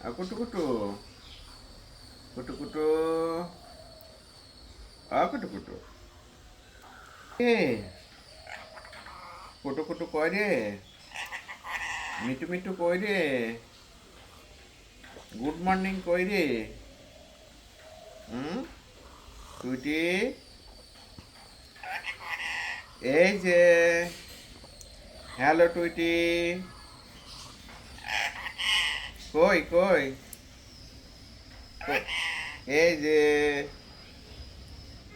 কুটু কুটু কুটু কুটু আ কুটু কুটু এ কুটু কুটু কয় রে me too me too কই রে গুড মর্নিং কই রে হুম টুইটি এই যে হ্যালো টুইটি কই কই? এই যে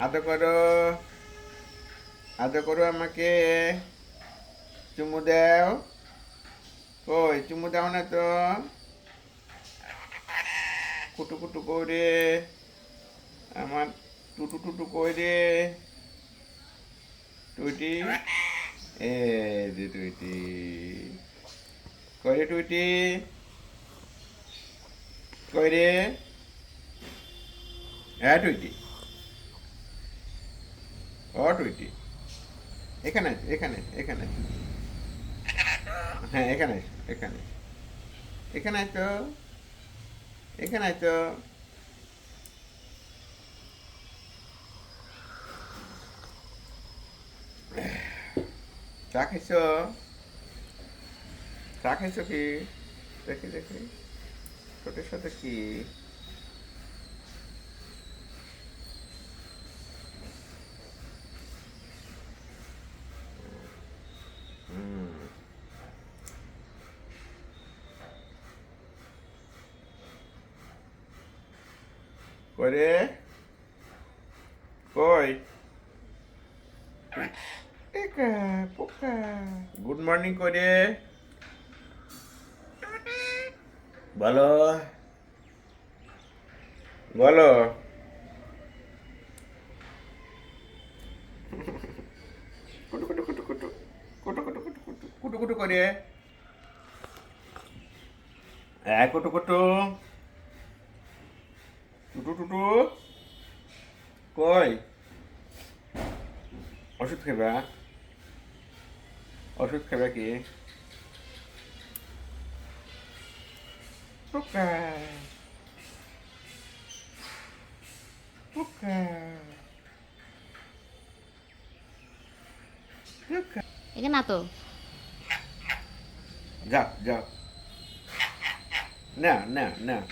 আদর করো আদর করো আমাকে। চুমু দাও। কই, চুমু দাও না তো। কুটু কুটু করে, আমার টুটু টুটু কই রে টুইটি এ টুইটি। কই রে টুইটি? কই রে হ্যাঁ টুইটি। ও, টুইটি। এখানে এখানে এখানে হ্যাঁ এখানে এখানে এখানে তো। এখানে তো। চা খাইছো? চা খাইছো কি? দেখি দেখি। ছোটের সাথে কি? করে কই গুড মর্নিং করে বলো। বলো। কুটু কুটু কুটু কুটু। কুটু কুটু কুটু কুটু। কুটু কুটু করে এক কুটু কুটু। টুটু টুটু। কই? ওষুধ খাবা ওষুধ খাবা কি? Poker. Poker. Poker. Ini nato. Gap, gap. Nah, nah, nah.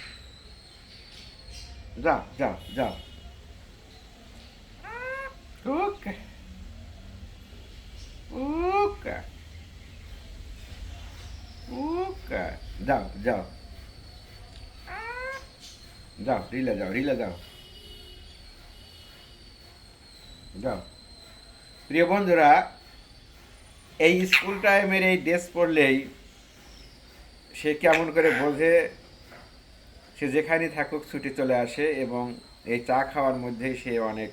Gap, gap, gap. Poker. Poker. Poker. Gap, gap. যাও রিলে যাও রিলে যাও যাও প্রিয় বন্ধুরা এই স্কুল টাইমের এই ড্রেস পরলেই সে কেমন করে বোঝে? সে যেখানে থাকুক, ছুটি চলে আসে এবং এই চা খাওয়ার মধ্যেই সে অনেক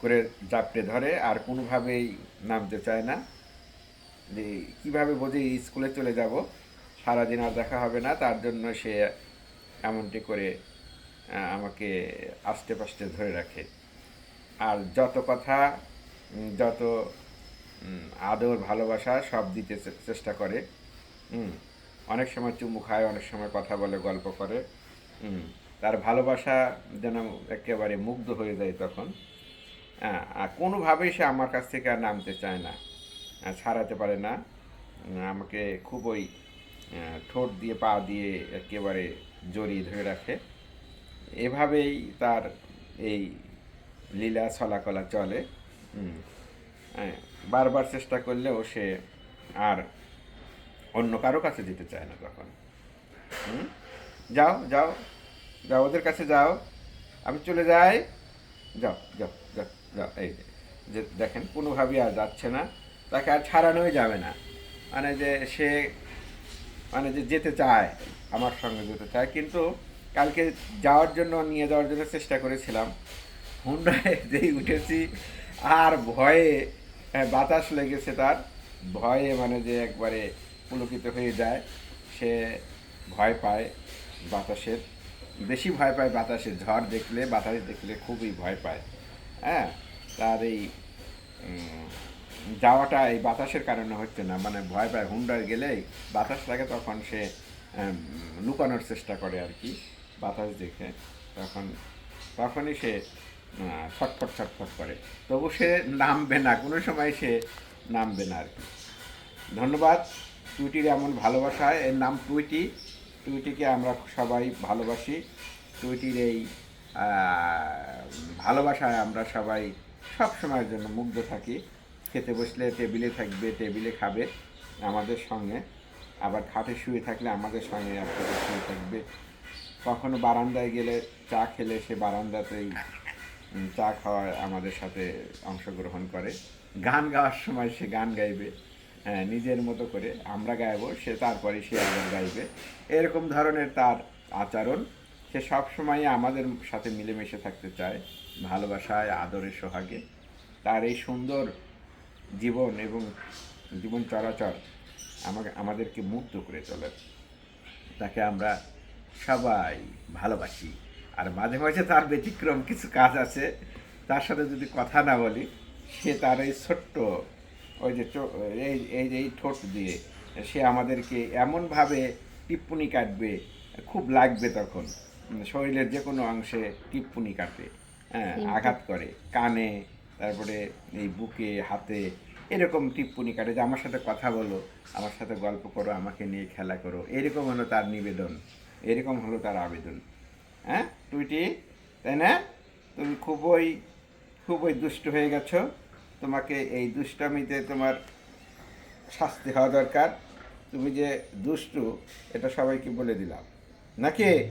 করে জাপটে ধরে আর কোনোভাবেই নামতে চায় না। যে কীভাবে বোঝে স্কুলে চলে যাব? সারাদিন আর দেখা হবে না, তার জন্য সে এমনটি করে আমাকে আস্তে পাস্তে ধরে রাখে। আর যত কথা যত আদর, ভালোবাসা, সব দিতে চেষ্টা করে অনেক সময় চুমু খায়, অনেক সময় কথা বলে, গল্প করে তার ভালোবাসা যেন একেবারে মুগ্ধ হয়ে যায় তখন আর কোনোভাবেই সে আমার কাছ থেকে আর নামতে চায় না ছাড়াতে পারে না। আমাকে খুবই ঠোঁট দিয়ে, পা দিয়ে একেবারে জড়িয়ে ধরে রাখে। এভাবেই তার এই লীলা চলাকলা চলে। বারবার চেষ্টা করলেও সে আর অন্য কারও কাছে যেতে চায় না তখন। যাও যাও যাও, ওদের কাছে যাও। আমি চলে যাই। যাও যাও যাও যাও, এই যে দেখেন, কোনোভাবেই আর যাচ্ছে না। তাকে আর ছাড়ানোই যাবে না। মানে যে সে মানে যে যেতে চায় আমার সঙ্গে যেতে চায়। কিন্তু কালকে যাওয়ার জন্য নিয়ে যাওয়ার জন্য চেষ্টা করেছিলাম। হুন্ডায় যেই উঠেছি আর ভয়ে হ্যাঁ, বাতাস লেগেছে তার। ভয়ে মানে যে একবারে পুলকিত হয়ে যায় সে ভয় পায় বাতাসের। বেশি ভয় পায় বাতাসের। ঝড় দেখলে বাতাস দেখলে খুবই ভয় পায়। হ্যাঁ তার এই যাওয়াটা এই বাতাসের কারণে হচ্ছে না। মানে ভয় পায় হুন্ডায় গেলেই বাতাস লাগে তখন সে লুকানোর চেষ্টা করে আর কি, বাতাস দেখে। তখন, তখনই সে ছটফট ছটফট করে। তবু সে নামবে না, কোনো সময় সে নামবে না আর কি। ধন্যবাদ টুইটির এমন ভালোবাসায়। এর নাম টুইটি। টুইটিকে আমরা সবাই ভালোবাসি। টুইটির এই ভালোবাসায় আমরা সবাই সব সময়ের জন্য মুগ্ধ থাকি। খেতে বসলে টেবিলে থাকবে, টেবিলে খাবে আমাদের সঙ্গে। আবার খাটে শুয়ে থাকলে আমাদের সঙ্গে একসাথে শুয়ে থাকবে। কখনো বারান্দায় গেলে চা খেলে সে বারান্দাতেই চা খাওয়ায় আমাদের সাথে অংশগ্রহণ করে। গান গাওয়ার সময় সে গান গাইবে হ্যাঁ নিজের মতো করে আমরা গাইবো, সে তারপরে সে আবার গাইবে। এরকম ধরনের তার আচরণ। সে সব সময় আমাদের সাথে মিলেমিশে থাকতে চায়, ভালোবাসায়, আদরের সোহাগে। তার এই সুন্দর জীবন এবং জীবন চলাচল আমাকে আমাদেরকে মুক্ত করে চলে তাকে আমরা সবাই ভালোবাসি। আর মাঝে মাঝে তার ব্যতিক্রম কিছু কাজ আছে তার সাথে যদি কথা না বলি সে তার এই ছোট্ট ওই যে এই এই যে এই ঠোঁট দিয়ে সে আমাদেরকে এমনভাবে টিপ্পনি কাটবে খুব লাগবে তখন। শরীরের যে কোনো অংশে টিপ্পনি কাটে হ্যাঁ আঘাত করে কানে তারপরে এই বুকে, হাতে এরকম টিপ্পনি কাটে যে, আমার সাথে কথা বলো, আমার সাথে গল্প করো, আমাকে নিয়ে খেলা করো। এরকম হলো তার নিবেদন। এরকম হলো তার আবেদন। হ্যাঁ টুইটি তাই না? তুমি খুবই খুবই দুষ্ট হয়ে গেছো। তোমাকে এই দুষ্টামিতে তোমার শাস্তি হওয়া দরকার। তুমি যে দুষ্টু, এটা সবাইকে বলে দিলাম। নাকি?